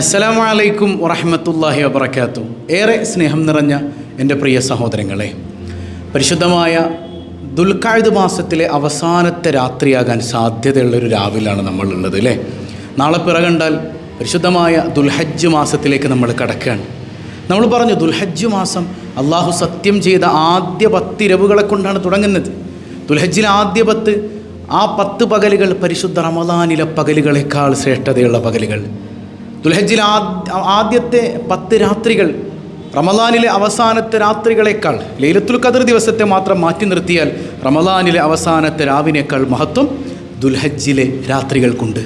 അസ്സലാമു അലൈക്കും വറഹമത്തല്ലാഹി വബർക്കാത്തു ഏറെ സ്നേഹം നിറഞ്ഞ എന്റെ പ്രിയ സഹോദരങ്ങളെ പരിശുദ്ധമായ ദുൽഖാഴ്ദ് മാസത്തിലെ അവസാനത്തെ രാത്രിയാകാൻ സാധ്യതയുള്ളൊരു രാവിലാണ് നമ്മളുള്ളത് അല്ലേ നാളെ പിറകണ്ടാൽ പരിശുദ്ധമായ ദുൽഹജ്ജ് മാസത്തിലേക്ക് നമ്മൾ കടക്കുകയാണ്. നമ്മൾ പറഞ്ഞു ദുൽഹജ്ജ് മാസം അള്ളാഹു സത്യം ചെയ്ത ആദ്യ പത്തിരവുകളെ കൊണ്ടാണ് തുടങ്ങുന്നത്. ദുൽഹജ്ജിലെ ആദ്യ പത്ത് ആ പത്ത് പകലുകൾ പരിശുദ്ധ റമദാനിലെ പകലുകളെക്കാൾ ശ്രേഷ്ഠതയുള്ള പകലുകൾ. ദുൽഹജ്ജിൽ ആദ്യത്തെ പത്ത് രാത്രികൾ റമദാനിലെ അവസാനത്തെ രാത്രികളേക്കാൾ ലൈലത്തുൽ ഖദർ ദിവസത്തെ മാത്രം മാറ്റി നിർത്തിയാൽ റമദാനിലെ അവസാനത്തെ രാവിനേക്കാൾ മഹത്വം ദുൽഹജ്ജിലെ രാത്രികൾക്കുണ്ട്.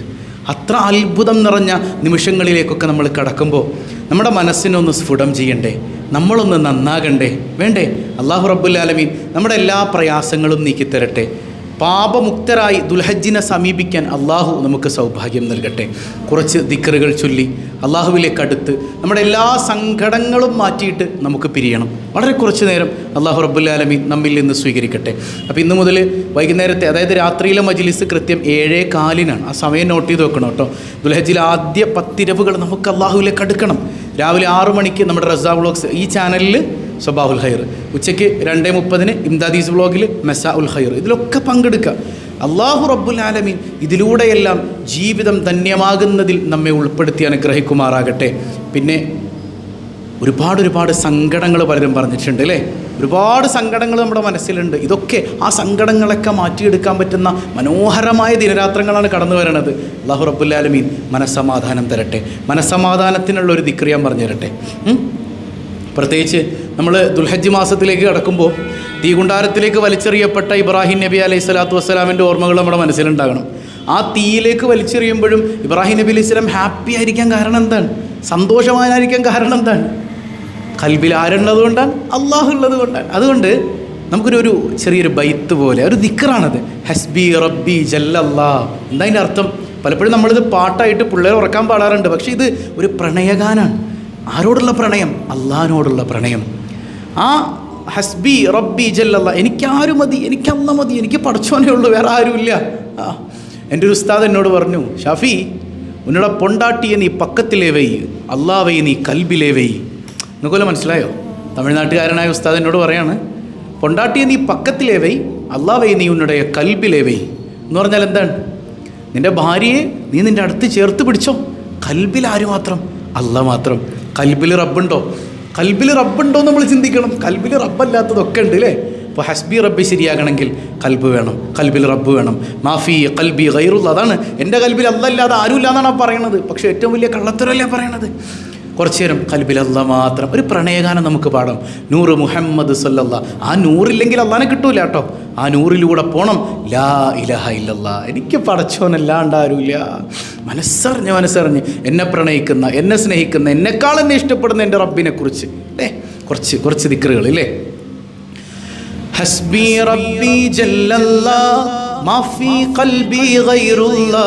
അത്ര അത്ഭുതം നിറഞ്ഞ നിമിഷങ്ങളിലേക്കൊക്കെ നമ്മൾ കടക്കുമ്പോൾ നമ്മുടെ മനസ്സിനൊന്ന് സ്ഫുടം ചെയ്യണ്ടേ? നമ്മളൊന്ന് നന്നാകണ്ടേ? വേണ്ടേ? അള്ളാഹു റബ്ബുല്ലാലമീൻ നമ്മുടെ എല്ലാ പ്രയാസങ്ങളും നീക്കിത്തരട്ടെ. പാപമുക്തരായി ദുൽഹജ്ജിനെ സമീപിക്കാൻ അള്ളാഹു നമുക്ക് സൗഭാഗ്യം നൽകട്ടെ. കുറച്ച് ദിക്കറുകൾ ചൊല്ലി അള്ളാഹുവിലേക്ക് അടുത്ത് നമ്മുടെ എല്ലാ സങ്കടങ്ങളും മാറ്റിയിട്ട് നമുക്ക് പിരിയണം. വളരെ കുറച്ച് നേരം അള്ളാഹു റബ്ബുല്ലാലമി നമ്മിൽ നിന്ന് സ്വീകരിക്കട്ടെ. അപ്പോൾ ഇന്ന് മുതൽ വൈകുന്നേരത്തെ അതായത് രാത്രിയിലെ മജ്ലിസ് കൃത്യം ഏഴേ കാലിനാണ്. ആ സമയം നോട്ട് ചെയ്ത് വെക്കണം കേട്ടോ. ദുൽഹജ്ജിലെ ആദ്യ പത്തിരവുകൾ നമുക്ക് അള്ളാഹുവിലേക്ക് അടുക്കണം. രാവിലെ ആറു മണിക്ക് നമ്മുടെ റസാ വ്ളോഗ്സ് ഈ ചാനലിൽ സ്വബാഹുൽ ഖൈർ. ഉച്ചയ്ക്ക് രണ്ടേ മുപ്പതിന് ഇംദാദീസ് വ്ളോഗിൽ മെസ്സാ ഉൽ ഖൈർ. ഇതിലൊക്കെ പങ്കെടുക്കുക അള്ളാഹു റബ്ബുൽ ആലമീൻ ഇതിലൂടെയെല്ലാം ജീവിതം ധന്യമാകുന്നതിൽ നമ്മെ ഉൾപ്പെടുത്തി അനുഗ്രഹിക്കുമാറാകട്ടെ. പിന്നെ ഒരുപാട് ഒരുപാട് സങ്കടങ്ങൾ പലരും പറഞ്ഞിട്ടുണ്ട് അല്ലേ? ഒരുപാട് സങ്കടങ്ങൾ നമ്മുടെ മനസ്സിലുണ്ട്. ഇതൊക്കെ ആ സങ്കടങ്ങളൊക്കെ മാറ്റിയെടുക്കാൻ പറ്റുന്ന മനോഹരമായ ദിനരാത്രങ്ങളാണ് കടന്നു വരണത്. അള്ളാഹു റബ്ബുല്ലാലമീൻ മനസ്സമാധാനം തരട്ടെ. മനസ്സമാധാനത്തിനുള്ള ഒരു ദിക്രിയാൻ പറഞ്ഞു തരട്ടെ? പ്രത്യേകിച്ച് നമ്മൾ ദുൽഹജ്ജ് മാസത്തിലേക്ക് കടക്കുമ്പോൾ തീകുണ്ടാരത്തിലേക്ക് വലിച്ചെറിയപ്പെട്ട ഇബ്രാഹിം നബി അലൈഹി സ്വലാത്തു വസ്സലാമിന്റെ ഓർമ്മകൾ നമ്മുടെ മനസ്സിലുണ്ടാകണം. ആ തീയിലേക്ക് വലിച്ചെറിയുമ്പോഴും ഇബ്രാഹിം നബി അലൈഹി സ്വലാം ഹാപ്പി ആയിരിക്കാൻ കാരണം എന്താണ്? സന്തോഷവാനായിരിക്കാൻ കാരണം എന്താണ്? കൽബിൽ ആരുള്ളത് കൊണ്ടാണ്? അള്ളാഹു ഉള്ളത് കൊണ്ടാണ്. അതുകൊണ്ട് നമുക്കൊരു ഒരു ചെറിയൊരു ബൈത്ത് പോലെ ഒരു ദിക്കറാണത് ഹസ്ബി റബ്ബി ജല്ലല്ലാ. എന്താ അതിന്റെ അർത്ഥം? പലപ്പോഴും നമ്മളിത് പാട്ടായിട്ട് പിള്ളേർ ഉറക്കാൻ പാടാറുണ്ട്. പക്ഷേ ഇത് ഒരു പ്രണയഗാനാണ്. ആരോടുള്ള പ്രണയം? അള്ളാഹിനോടുള്ള പ്രണയം. ആ ഹസ്ബി റബ്ബി ജല്ലല്ല എനിക്കാരും മതി എനിക്ക് അന്ന മതി എനിക്ക് പഠിച്ചോനേ ഉള്ളൂ വേറെ ആരുമില്ല. എന്റെ ഒരു ഉസ്താദ് എന്നോട് പറഞ്ഞു ഷാഫി ഉന്നോടെ പൊണ്ടാട്ടിയെ നീ പക്കത്തിലേ വൈ അള്ളാവയെ നീ കൽബിലേ വൈ നിങ്ങൾക്കൊല്ല മനസ്സിലായോ? തമിഴ്നാട്ടുകാരനായ ഉസ്താദ് എന്നോട് പറയാണ് പൊണ്ടാട്ടിയെ നീ പക്കത്തിലേ വൈ അള്ളാവയെ നീ ഉന്നുടേ കൽബിലേ വൈ എന്ന് പറഞ്ഞാൽ എന്താണ്? നിന്റെ ഭാര്യയെ നീ നിന്റെ അടുത്ത് ചേർത്ത് പിടിച്ചോ. കൽബിൽ ആര് മാത്രം? അല്ല മാത്രം. കൽബിൽ റബ്ബുണ്ടോ? കൽബിൽ റബ്ബുണ്ടോ നമ്മൾ ചിന്തിക്കണം. കൽബിൽ റബ്ബല്ലാത്തതൊക്കെ ഉണ്ട് അല്ലേ ഇപ്പോൾ ഹസ്ബി റബ്ബി ശരിയാകണമെങ്കിൽ കൽബ് വേണം. കൽബിൽ റബ്ബ് വേണം. മാഫി കൽബി ഗൈറുള്ള അതാണ്. എന്റെ കൽബിൽ അല്ലല്ലാതെ ആരുമില്ല എന്നാണ് ആ പറയണത് പക്ഷേ ഏറ്റവും വലിയ കള്ളത്തരല്ലേ പറയണത്? കുറച്ചു നേരം കൽബിലല്ല മാത്രം ഒരു പ്രണയഗാനം നമുക്ക് പാടാം. നൂറ് മുഹമ്മദ് സല്ലല്ല. ആ നൂറില്ലെങ്കിൽ അള്ളാനെ കിട്ടൂല കേട്ടോ. ആ നൂറിലൂടെ പോണം. ലാ ഇലഹ ഇല്ലല്ല. എനിക്ക് പടച്ചോനല്ലാണ്ട് ആരുമില്ല മനസ്സറിഞ്ഞ് മനസ്സറിഞ്ഞ്. എന്നെ പ്രണയിക്കുന്ന എന്നെ സ്നേഹിക്കുന്ന എന്നെക്കാൾ എന്നെ ഇഷ്ടപ്പെടുന്ന എന്റെ റബ്ബിനെ കുറിച്ച്. അല്ലേ കുറച്ച് കുറച്ച് ദിക്കറുകൾ അല്ലേ ഹസ്ബി റബ്ബി ജല്ലല്ലാ മാഫി ഖൽബി ഗൈറുല്ലാ.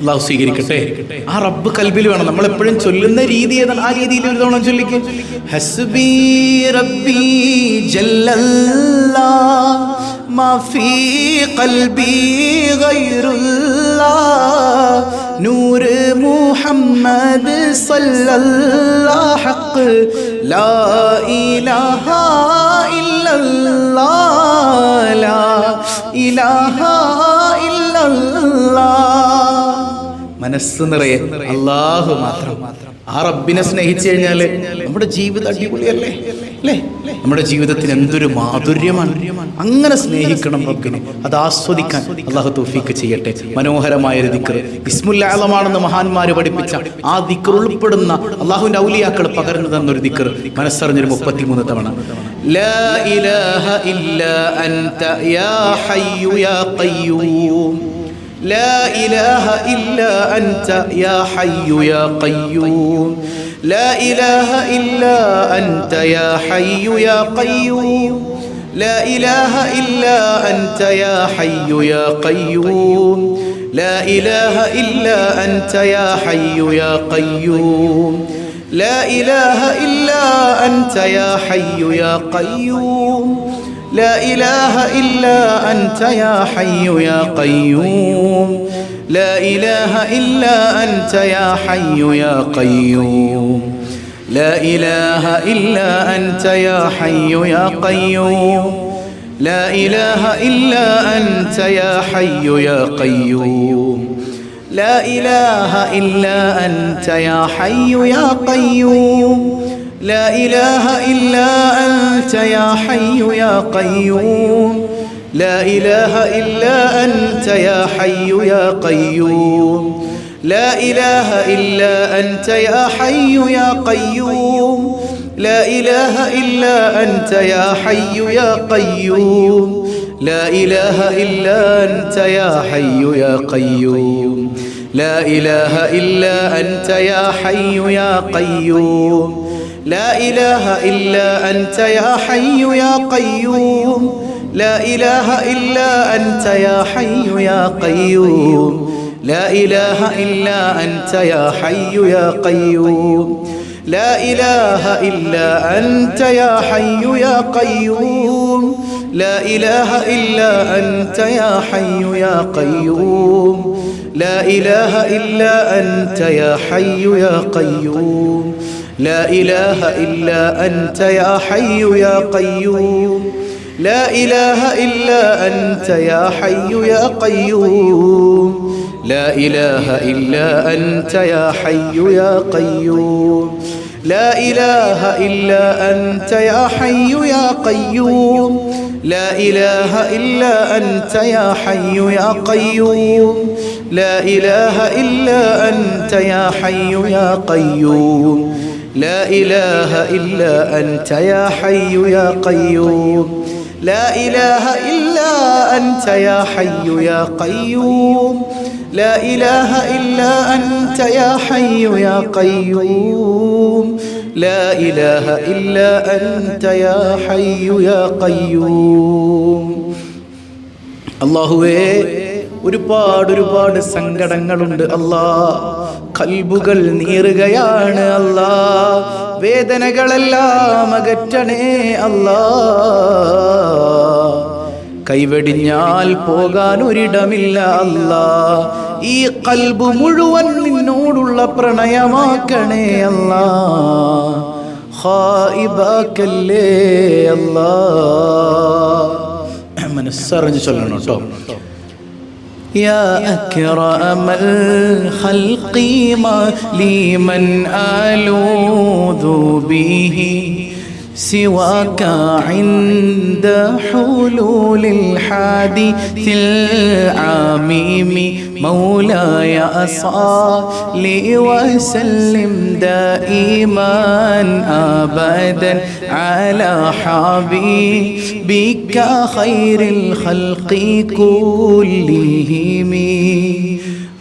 അള്ളാഹു സ്വീകരിക്കട്ടെ. ആ റബ്ബ് കൽബിൽ വേണം. നമ്മൾ എപ്പോഴും ചൊല്ലുന്ന രീതി ഏതാണ്? ആ രീതിയിൽ ഒരു തവണ ചൊല്ലിക്കും. ഹസ്ബി റബ്ബി ജല്ലല്ലാ മാഫി ഫീ ഖൽബി ഗൈറുല്ലാ നൂർ മുഹമ്മദ് സല്ലല്ലാ ഹഖ് ലാ ഇലാഹ ഇല്ലല്ലാ ഇലാഹ ഇല്ലല്ലാ. മനസ്സ് നിറയെ അള്ളാഹു മാത്രം. ആ റബ്ബിനെ സ്നേഹിച്ചു കഴിഞ്ഞാൽ നമ്മുടെ ജീവിതം അടിപൊളിയല്ലേ? അല്ലേ? നമ്മുടെ ജീവിതത്തിന് എന്തൊരു മാധുര്യമാണ്. അങ്ങനെ സ്നേഹിക്കണം റബ്ബിനെ. അത് ആസ്വദിക്കാൻ അള്ളാഹു തൗഫീക്ക് ചെയ്യട്ടെ. മനോഹരമായ ഒരു ദിക്കർ ഇസ്മുല്ലാലമാണെന്ന് മഹാന്മാര് പഠിപ്പിച്ച ആ ദിക്കർ ഉൾപ്പെടുന്ന അള്ളാഹുവിന്റെ ഔലിയാക്കൾ പകർന്നു തന്നൊരു ദിക്കർ മനസ്സറിഞ്ഞൊരു മുപ്പത്തിമൂന്ന് തവണ. ലാ ഇലാഹ ഇല്ലാ അൻത യാ ഹയ്യു യാ ഖയ്യൂം. لا إله إلا أنت يا حي يا قيوم. لا إله إلا أنت يا حي يا قيوم. لا إله إلا أنت يا حي يا قيوم. لا إله إلا أنت يا حي يا قيوم. لا إله إلا أنت يا حي يا قيوم. لا إله إلا أنت يا حي يا قيوم. لا إله إلا أنت يا حي يا قيوم. لا إله إلا أنت يا حي يا قيوم. لا إله إلا أنت يا حي يا قيوم. لا إله إلا أنت يا حي يا قيوم. لا إله إلا أنت يا حي يا قيوم. لا إله إلا أنت يا حي يا قيوم. لا إله إلا أنت يا حي يا قيوم. لا إله إلا أنت يا حي يا قيوم. لا إله إلا أنت يا حي يا قيوم. لا إله إلا أنت يا حي يا قيوم. لا إله إلا أنت يا حي يا قيوم. لا إله إلا أنت يا حي يا قيوم. لا إله إلا أنت يا حي يا قيوم. لا إله إلا أنت يا حي يا قيوم. لا إله إلا أنت يا حي يا قيوم. لا إله إلا أنت يا حي يا قيوم. لا إله إلا أنت يا حي يا قيوم. لا إله إلا أنت يا حي يا قيوم. لا إله إلا أنت يا حي يا قيوم. لا إله إلا أنت يا حي يا قيوم. لا إله إلا أنت يا حي يا قيوم. لا إله إلا أنت يا حي يا قيوم. لا إله إلا أنت يا حي يا قيوم لا إله إلا أنت يا حي يا قيوم لا إله إلا أنت يا حي يا قيوم لا إله إلا أنت يا حي يا قيوم അള്ളാഹുവേ ഒരുപാട് ഒരുപാട് സങ്കടങ്ങളുണ്ട് അല്ലാ കൽബുകൾ നീറുകയാണ് അല്ലാ. വേദനകളെല്ലാം അകറ്റണേ അല്ലാ. കൈവെടിഞ്ഞാൽ പോകാൻ ഒരിടമില്ല അല്ലാ. ഈ കൽബ് മുഴുവൻ നിന്നോടുള്ള പ്രണയമാക്കണേ അല്ലാ. ഹായിബാക്കല്ലേ അല്ലാ. മനസ്സറിഞ്ഞ് ചൊല്ലണം കേട്ടോ. يا أكرم الخلق ما لي من ألوذ به. سواك عند حلول الحادث العميم. مولاي أصلي وسلم دائما أبدا على حبيبك خير الخلق كلهم.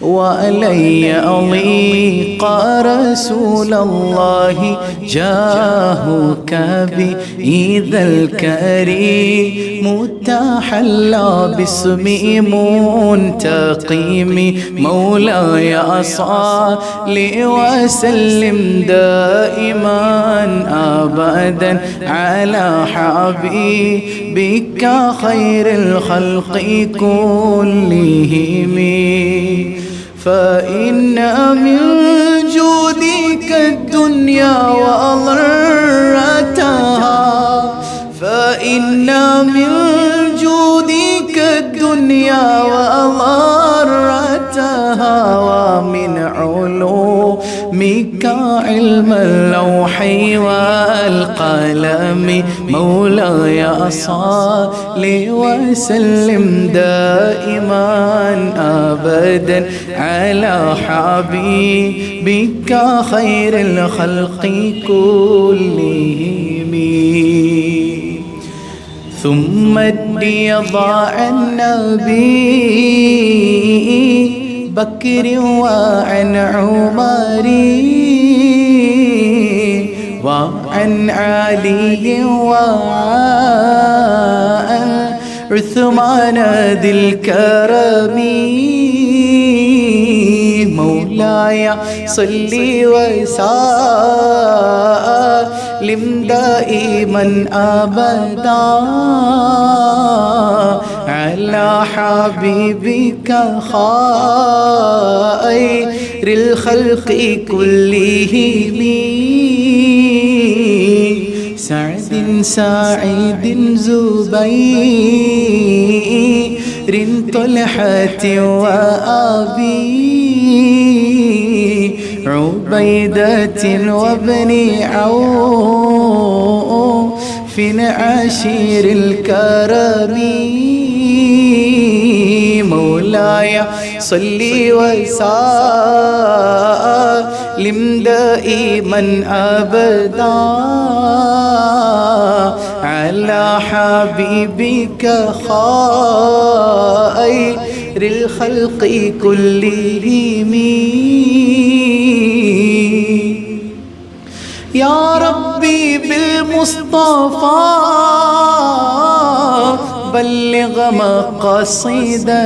وعلي أضيق رسول الله جاهك بإذا الكريم. تحلى باسم منتقم. مولاي أصلي وسلم دائما أبدا على حبيبك خير الخلق كلهم. فإن من جودك الدنيا وضرتها فإن من جودك الدنيا وضرتها ومن علومك علم اللوح والقلم مولاي صل وسلم دائما أبدا على حبيبك خير الخلق كلهم. ثم ضاع النبي بكر وعن عمر. وعن علي وعن عثمان ذي الكرم. مولاي صلي وسلم دائما أبدا على حبيبك خير الخلق كلهم. سعد سعيد زبير طلحة وأبي عبيدة وابن عوف عشير الكرم. مولاي صلي وسلم. دائما أبدا. على حبيبك خير الخلق كلهم. يا ربي بالمصطفى بلغ مقاصدنا.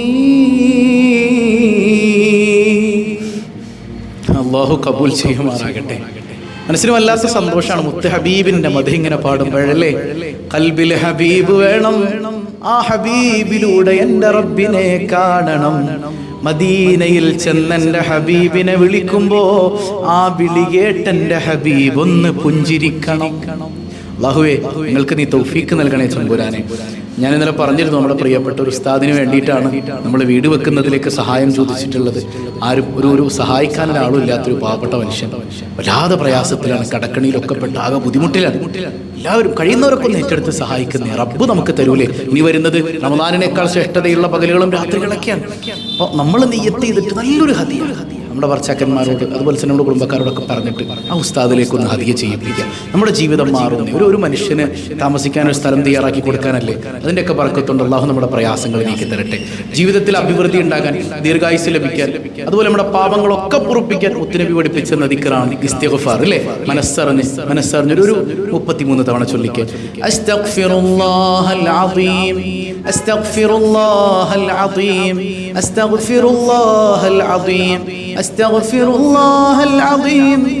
അള്ളാഹു കബൂൽ ചെയ്യുമാറാകട്ടെ. മനസ്സിന് വല്ലാത്ത സന്തോഷമാണ് മുത്ത് ഹബീബിന്റെ മത ഇങ്ങനെ പാടുമ്പോഴല്ലേ? കൽബിൽ ഹബീബ് വേണം ആ ഹബീബിലൂടെ എന്റെ റബ്ബിനെ കാണണം. മദീനയിൽ ചെന്നെന്റെ ഹബീബിനെ വിളിക്കുമ്പോ ആ വിളി കേട്ടെന്റെ ഹബീബ് ഒന്ന് പുഞ്ചിരിക്കണം. അള്ളാഹുവേ നിങ്ങൾക്ക് നീ തൗഫീക്ക് നൽകണേ ചമ്പുരാനെ. ഞാൻ ഇന്നലെ പറഞ്ഞിരുന്നു നമ്മുടെ പ്രിയപ്പെട്ട ഒരു ഉസ്താദിന് വേണ്ടിയിട്ടാണ് നമ്മൾ വീട് വെക്കുന്നതിലേക്ക് സഹായം ചോദിച്ചിട്ടുള്ളത്. ആരും ഒരു ഒരു സഹായിക്കാൻ ഒരാളും ഇല്ലാത്തൊരു പാവപ്പെട്ട മനുഷ്യൻ. വല്ലാതെ പ്രയാസത്തിലാണ് കടക്കണിയിലൊക്കെ പെട്ട് ആകെ ബുദ്ധിമുട്ടിലാണ്. എല്ലാവരും കഴിയുന്നവരൊക്കെ ഒന്ന് ഏറ്റെടുത്ത് സഹായിക്കുന്ന. റബ്ബ് നമുക്ക് തരൂലേ. ഇനി വരുന്നത് റമദാനിനേക്കാൾ ശ്രേഷ്ഠതയുള്ള പകലുകളും രാത്രികളൊക്കെയാണ്. അപ്പോൾ നമ്മൾ നെയ്യത്ത് ചെയ്തിട്ട് നല്ലൊരു ഹതിയാണ് നമ്മുടെ വർച്ചാക്കന്മാരോട് അതുപോലെ തന്നെ നമ്മുടെ കുടുംബക്കാരോടൊക്കെ പറഞ്ഞിട്ട് ആ ഉസ്താദിലേക്ക് ഒന്ന് അധികം ചെയ്യിപ്പിക്കുക. നമ്മുടെ ജീവിതം മാറുന്നു. ഒരു ഒരു മനുഷ്യന് താമസിക്കാൻ ഒരു സ്ഥലം തയ്യാറാക്കി കൊടുക്കാനല്ലേ? അതിന്റെയൊക്കെ പറക്കത്തുണ്ട്. അള്ളാഹു നമ്മുടെ പ്രയാസങ്ങൾ നീക്കി തരട്ടെ. ജീവിതത്തിൽ അഭിവൃദ്ധി ഉണ്ടാകാൻ ദീർഘായുസ് ലഭിക്കാൻ അതുപോലെ നമ്മുടെ പാപങ്ങളൊക്കെ പൊറുപ്പിക്കാൻ ഒത്തിരി പഠിപ്പിച്ച നദിക്കറാണ് ഇസ്തിഗ്ഫാർ അല്ലേ? മനസ്സറിഞ്ഞ് മനസ്സറിഞ്ഞ് ഒരു മുപ്പത്തിമൂന്ന് തവണ ചൊല്ലിക്കുക അസ്തഗ്ഫിറുല്ലാഹൽ الله അസ്തഗ്ഫിറുല്ലാഹൽ أستغفر അസ്തഗ്ഫിറുല്ലാഹൽ അദീം أستغفر الله العظيم.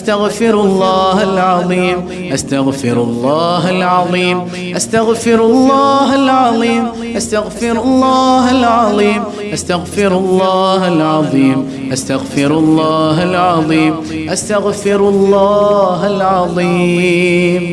أستغفر الله العظيم أستغفر الله العظيم أستغفر الله العظيم أستغفر الله العظيم أستغفر الله العظيم أستغفر الله العظيم أستغفر الله العظيم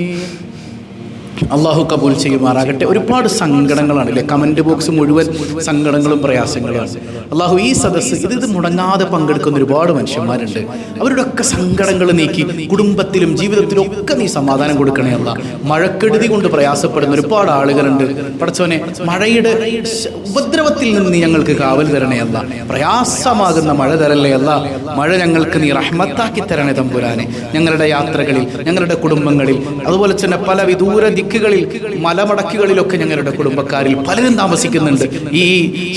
അള്ളാഹു കബൂൽ ചെയ്യുമാറാകട്ടെ ഒരുപാട് സങ്കടങ്ങളാണ് അല്ലേ കമൻറ്റ് ബോക്സ് മുഴുവൻ സങ്കടങ്ങളും പ്രയാസങ്ങളുമാണ് അള്ളാഹു ഈ സദസ്സ് ഇത് ഇത് മുടങ്ങാതെ പങ്കെടുക്കുന്ന ഒരുപാട് മനുഷ്യന്മാരുണ്ട്. അവരുടെ ഒക്കെ സങ്കടങ്ങൾ നീക്കി കുടുംബത്തിലും ജീവിതത്തിലും ഒക്കെ നീ സമാധാനം കൊടുക്കണേ അല്ല മഴക്കെടുതി കൊണ്ട് പ്രയാസപ്പെടുന്ന ഒരുപാട് ആളുകളുണ്ട്. പടച്ചോനെ മഴയുടെ ഉപദ്രവത്തിൽ നിന്ന് നീ ഞങ്ങൾക്ക് കാവൽ തരണേ അല്ല പ്രയാസമാകുന്ന മഴ തരല്ലേ അല്ല മഴ ഞങ്ങൾക്ക് നീ റഹ്മത്താക്കി തരണേ തമ്പുരാനെ. ഞങ്ങളുടെ യാത്രകളിൽ ഞങ്ങളുടെ കുടുംബങ്ങളിൽ അതുപോലെ തന്നെ പല വിദൂര ദിക്കുകളിൽ മലമടക്കുകളിലൊക്കെ ഞങ്ങളുടെ കുടുംബക്കാരിൽ പലരും താമസിക്കുന്നുണ്ട്. ഈ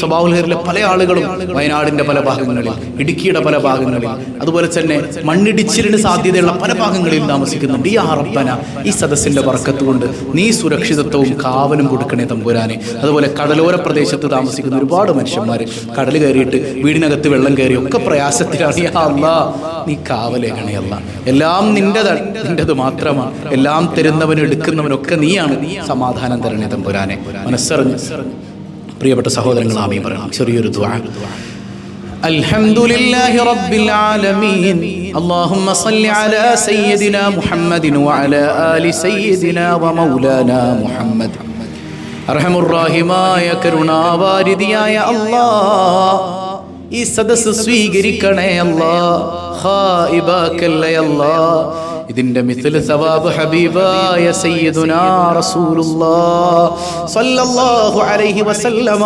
സ്വഭാവലഹരിലെ പല ആളുകളും വയനാടിന്റെ പല ഭാഗങ്ങളിൽ ഇടുക്കിയുടെ പല ഭാഗങ്ങളിൽ അതുപോലെ തന്നെ മണ്ണിടിച്ചിലിന് സാധ്യതയുള്ള പല ഭാഗങ്ങളിൽ താമസിക്കുന്നുണ്ട്. ഈ ആറപ്പന ഈ സദസ്സിന്റെ വർക്കത്ത് കൊണ്ട് നീ സുരക്ഷിതത്വവും കാവലും കൊടുക്കണേ തമ്പുരാനെ. അതുപോലെ കടലോര പ്രദേശത്ത് താമസിക്കുന്ന ഒരുപാട് മനുഷ്യന്മാർ കടൽ കയറിയിട്ട് വീടിനകത്ത് വെള്ളം കയറി ഒക്കെ പ്രയാസത്തിലാണ്. അല്ലാ നീ കാവലേകണേ അല്ല എല്ലാം നിന്റെ നിന്റേത് മാത്രമാണ് എല്ലാം തരുന്നവനും എടുക്കുന്നവനൊക്കെ നീയാണ്. സമാധാനം തരണേ തമ്പുരാനെ. മനസ്സറിഞ്ഞ് പ്രിയപ്പെട്ട സഹോദരങ്ങൾ ആമീ പറയണം ചെറിയൊരു ദ്വാ الحمد لله رب العالمين اللهم صل على سيدنا محمد وعلى آل سيدنا ومولانا محمد അർഹമുറാഹിമായ കരുണാവാരിതിയായ അല്ലാ ഈ സദസ് സ്വീകരിക്കണേ അല്ലാ ഹായിബാക്കല്ലേ അല്ലാ ഇതിന്റെ മിഥിൽ സവാബ് ഹബീബായ സയ്യിദുനാ റസൂലുള്ളാ സ്വല്ലല്ലാഹു അലൈഹി വസല്ലമ.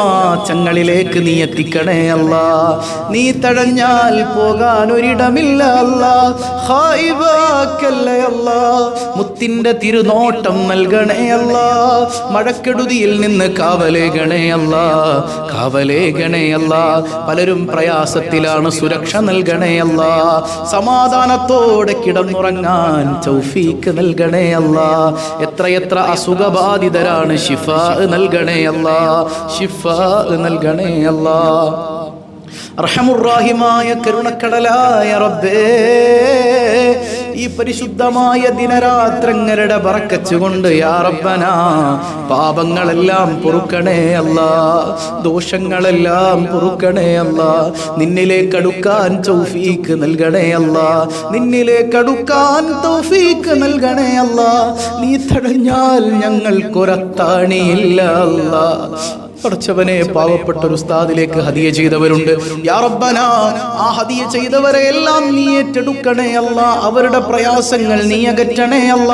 ചങ്ങളിലേക്ക് നീ എത്തിക്കണേ അല്ലാ. നീ തഴഞ്ഞാൽ പോകാൻ ഒരിടമില്ല അല്ലാ. ഹായിബാക്കല്ലേ അല്ലാ. മുത്തിന്റെ തിരുനോട്ടം നൽകണേ അല്ലാ. മഴക്കെടുതിയിൽ നിന്ന് കാവലേകണേ അല്ലാ. കാവലേകണേ അല്ലാ. പലരും പ്രയാസത്തിലാണ് സുരക്ഷ നൽകണേ അല്ലാ. സമാധാനത്തോടെ കിടന്നുറങ്ങാൻ ചൗഫീക്ക് നൽകണേ അല്ല. എത്രയെത്ര അസുഖബാധിതരാണ് ഷിഫാ നൽകണേ അല്ല. ഷിഫാ നൽകണേ അല്ല. റഹമുറാഹിമായ കരുണക്കടലായ റബ്ബേ. ഈ പരിശുദ്ധമായ ദിനരാത്രങ്ങളുടെ പറക്കച്ചുകൊണ്ട് യാറപ്പന പാപങ്ങളെല്ലാം പൊറുക്കണേ അല്ല ദോഷങ്ങളെല്ലാം പൊറുക്കണേ അല്ല നിന്നിലേക്ക് അടുക്കാൻ നൽകണേ അല്ല നിന്നിലേക്ക് അടുക്കാൻ തൗഫീക്ക് നൽകണേ അല്ല നീ തടഞ്ഞാൽ ഞങ്ങൾക്കൊരത്താണിയില്ല അല്ല. പഠിച്ചവനെ പാവപ്പെട്ട ഒരു ഉസ്താദിലേക്ക് ഹദിയ ചെയ്തവരുണ്ട്. യാ ആ ഹദിയ ചെയ്തവരെ എല്ലാം നീ ഏറ്റെടുക്കണേ അല്ല. അവരുടെ പ്രയാസങ്ങൾ നീ അകറ്റണേ അല്ല.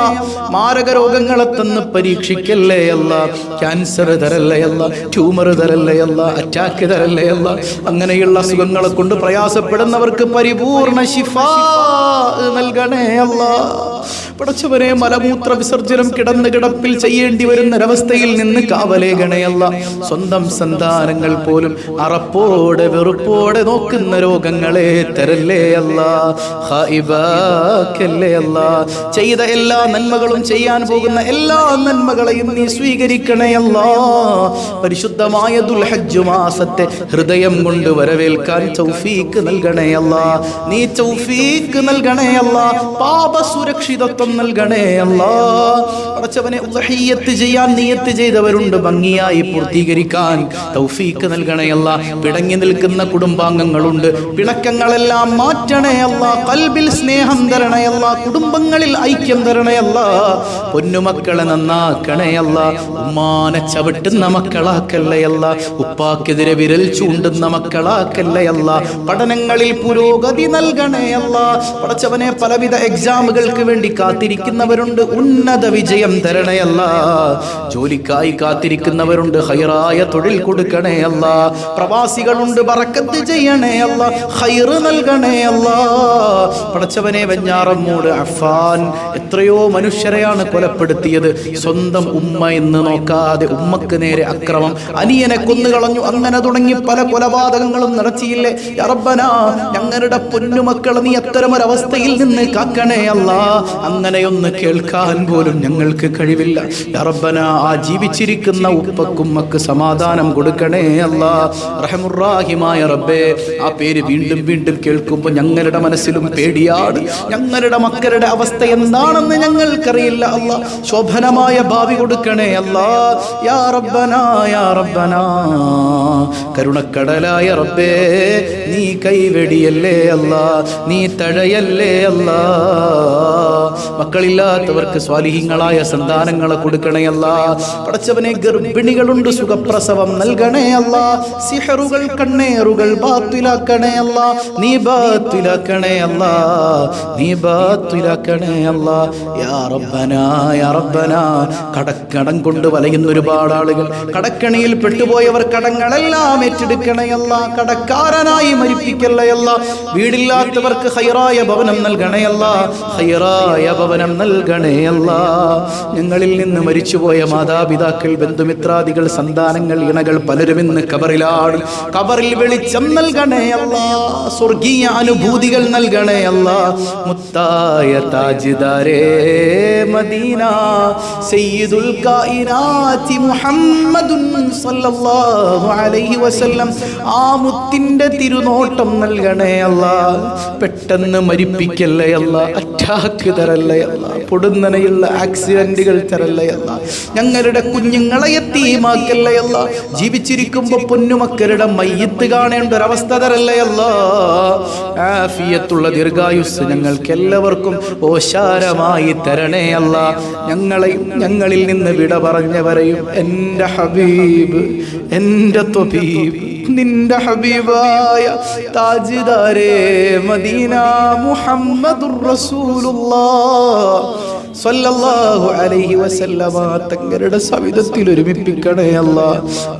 മാരക രോഗങ്ങളെ തന്ന് പരീക്ഷിക്കല്ലേ അല്ല. ക്യാൻസർ തരല്ലേ അല്ല. ട്യൂമർ തരല്ലേ അല്ല. അറ്റാക്ക് തരല്ലേ അല്ല. അങ്ങനെയുള്ള അസുഖങ്ങളെ കൊണ്ട് പ്രയാസപ്പെടുന്നവർക്ക് പരിപൂർണ ശിഫ നൽകണേ അല്ല. പടച്ചവനെ മലമൂത്ര വിസർജനം കിടന്ന് കിടപ്പിൽ ചെയ്യേണ്ടി വരുന്ന ഒരവസ്ഥയിൽ നിന്ന് കാവലേകണയല്ല സ്വന്തം സന്താനങ്ങൾ പോലും അറപ്പോടെ വെറുപ്പോടെ നോക്കുന്ന രോഗങ്ങളെ തരല്ലേ അല്ല? ഹൈബാക്കല്ലേ അല്ല? ചെയ്ത എല്ലാ നന്മകളും ചെയ്യാൻ പോകുന്ന എല്ലാ നന്മകളെയും നീ സ്വീകരിക്കണേ അല്ല. പരിശുദ്ധമായ ദുൽഹജ്ജ് മാസത്തെ ഹൃദയം കൊണ്ട് വരവേൽക്കാൻ ചൗഫീക്ക് നൽകണേ അല്ല. നീ ചൗഫീക്ക് നൽകണേ അല്ല. പാപ സുരക്ഷിതത്വം നൽകണേ അല്ല. പടച്ചവനെ ഉദഹിയത്ത് ചെയ്യാൻ നിയത്ത് ചെയ്തവരുണ്ട്. ഭംഗിയായി പൂർത്തീകരിക്കാൻ തൗഫീക്ക് നൽകണയല്ല പിടങ്ങി നിൽക്കുന്ന കുടുംബാംഗങ്ങളുണ്ട്. പിണക്കങ്ങളെല്ലാം മാറ്റണയല്ല കൽബിൽ സ്നേഹം തരണയല്ല കുടുംബങ്ങളിൽ ഐക്യം തരണയല്ല പൊന്നുമക്കളെ നന്നാക്കണയല്ല ഉമ്മാനെ ചവിട്ടുന്ന മക്കളാക്കല്ലയല്ല ഉപ്പാക്കെതിരെ വിരൽ ചൂണ്ടുന്ന മക്കളാക്കല്ലയല്ല പഠനങ്ങളിൽ പുരോഗതി നൽകണയല്ല പടച്ചവനെ പലവിധ എക്സാമുകൾക്ക് വേണ്ടി കാത്തിരിക്കുന്നവരുണ്ട്. ഉന്നത വിജയം തരണയല്ല ജോലിക്കായി കാത്തിരിക്കുന്നവരുണ്ട്. ഹൈറായ തൊഴിൽ കൊടുക്കണേ അല്ല. പ്രവാസികളുണ്ട് പറക്കത്ത് ചെയ്യണേ അല്ല. ഹൈറ് നൽകണേ അല്ല. പടച്ചവനെ വെഞ്ഞാറമ്മൂട് അഫാൻ. എത്രയോ മനുഷ്യരെയാണ് കൊലപ്പെടുത്തിയത്. സ്വന്തം ഉമ്മ എന്ന് നോക്കാതെ ഉമ്മക്ക് നേരെ അക്രമം. അനിയനെ കൊന്നുകളഞ്ഞു അങ്ങനെ തുടങ്ങി പല കൊലപാതകങ്ങളും നടത്തിയില്ലേ? അറബനാ ഞങ്ങളുടെ പൊന്നുമക്കൾ നീ അത്തരമൊരവസ്ഥയിൽ നിന്ന് കാക്കണേ അല്ല. അങ്ങനെയൊന്ന് കേൾക്കാൻ പോലും ഞങ്ങൾക്ക് കഴിവില്ല. അറബന ആ ജീവിച്ചിരിക്കുന്ന ഉപ്പക്കുമ്മക്ക് സമാധാനം കൊടുക്കണേ അല്ല. റഹമുറാഹിമായ റബ്ബേ ആ പേര് വീണ്ടും വീണ്ടും കേൾക്കുമ്പോൾ ഞങ്ങളുടെ മനസ്സിലും പേടിയാണ്. ഞങ്ങളുടെ മക്കളുടെ അവസ്ഥ എന്താണെന്ന് ഞങ്ങൾക്കറിയില്ല അല്ല. ശോഭനമായ ഭാവി കൊടുക്കണേ അല്ല. യാ റബ്ബന യാ റബ്ബന. കരുണക്കടലായ റബ്ബേ നീ കൈവെടിയല്ലേ അല്ല. നീ തഴയല്ലേ അല്ല. മക്കളില്ലാത്തവർക്ക് സ്വാലിഹിങ്ങളായ സന്താനങ്ങളെ കൊടുക്കണേ അല്ല. പടച്ചവനെ ഗർഭിണികളുണ്ട് സുഖപ്രസവം നൽകണേ അല്ല. സിഹറുകൾ കണ്ണേറുകൾ ബാത്തിലാക്കണേ അല്ല. നീ ബാത്തിലാക്കണേ അല്ല. നീ ബാത്തിലാക്കണേ അല്ല. യാ യാ കടക്കടം കൊണ്ട് വലയുന്ന ഒരുപാട് ആളുകൾ. കടക്കണിയിൽ പെട്ടുപോയവർ കടങ്ങളെല്ലാം ഏറ്റെടുക്കണയല്ല കടക്കാരനായി മരിപ്പിക്കല്ലയല്ല വീടില്ലാത്തവർക്ക് ഹൈറായ ഭവനം നൽകണയല്ല ഹൈറായ ഭവനം നൽകണേയല്ല ഞങ്ങളിൽ നിന്ന് മരിച്ചുപോയ മാതാപിതാക്കൾ ബന്ധുമിത്രാദികൾ സന്താനങ്ങൾ ഇണകൾ പലരും ഇന്ന് കബറിലാണ് കബറിൽ വെളിച്ചം നൽകണേ അല്ല സ്വർഗീയ അനുഭൂതികൾ നൽകണേ അല്ല. മുത്തായ താജിദാരേ മദീന സയ്യിദുൽ കായിനാതി മുഹമ്മദുൻ സല്ലല്ലാഹു അലൈഹി വസല്ലം. ആ മുത്തിന്റെ തിരുനോട്ടം നൽകണേ അല്ല. പെട്ടെന്ന് മരിപ്പിക്കല്ലേ അല്ല അറ്റാക്ക് തരല്ലേ അല്ല. പൊടുന്നനെയുള്ള ആക്സിഡന്റുകൾ തരല്ലേ അല്ല. ഞങ്ങളുടെ കുഞ്ഞുങ്ങളെ എത്തിമാക്കല്ലേ അല്ല. ജീവിച്ചിരിക്കുമ്പോ പൊന്നുമക്കളുടെ മയ്യത്ത് കാണേണ്ട ഒരവസ്ഥ തരല്ലേ അല്ല ആഫിയത്തുള്ള ദീർഘായുസ് ഞങ്ങൾക്ക് എല്ലാവർക്കും ഓശാരമായി തരണേ അല്ല ഞങ്ങളെയും ഞങ്ങളിൽ നിന്ന് വിട പറഞ്ഞവരെയും എന്റെ ഹബീബ് എന്റെ തൊബീബ് നിന്റെ ഹബീബായ താജിദാരേ മദീന മുഹമ്മദുർ റസൂലുള്ളാഹ് സല്ലല്ലാഹു അലൈഹി വസല്ലമ തങ്ങളുടെ സവിധത്തിൽ ഒരുമിപ്പിക്കണേ അല്ല.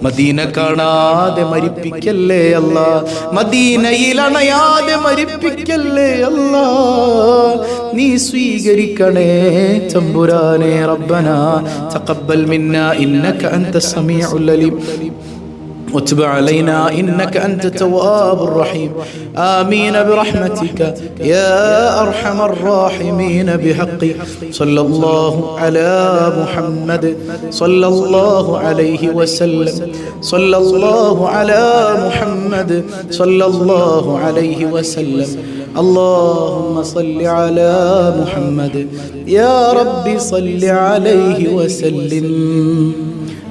മദീന കാണാതെ മരിപ്പിക്കല്ലേ അല്ല. മദീനയിൽ അണയാതെ മരിപ്പിക്കല്ലേ അല്ല. നീ സ്വീകരിക്കണേ തമ്പുരാനെ റബ്ബന. തഖബ്ബൽ മിന്ന ഇന്നക അൻത സമീഉൽ അലീം. وتب علينا إنك أنت التواب الرحيم. آمين برحمتك يا أرحم الراحمين بحق صلى الله على محمد. صلى الله عليه وسلم. صلى الله على محمد. صلى الله عليه وسلم. اللهم صل على محمد. يا رب صل عليه وسلم.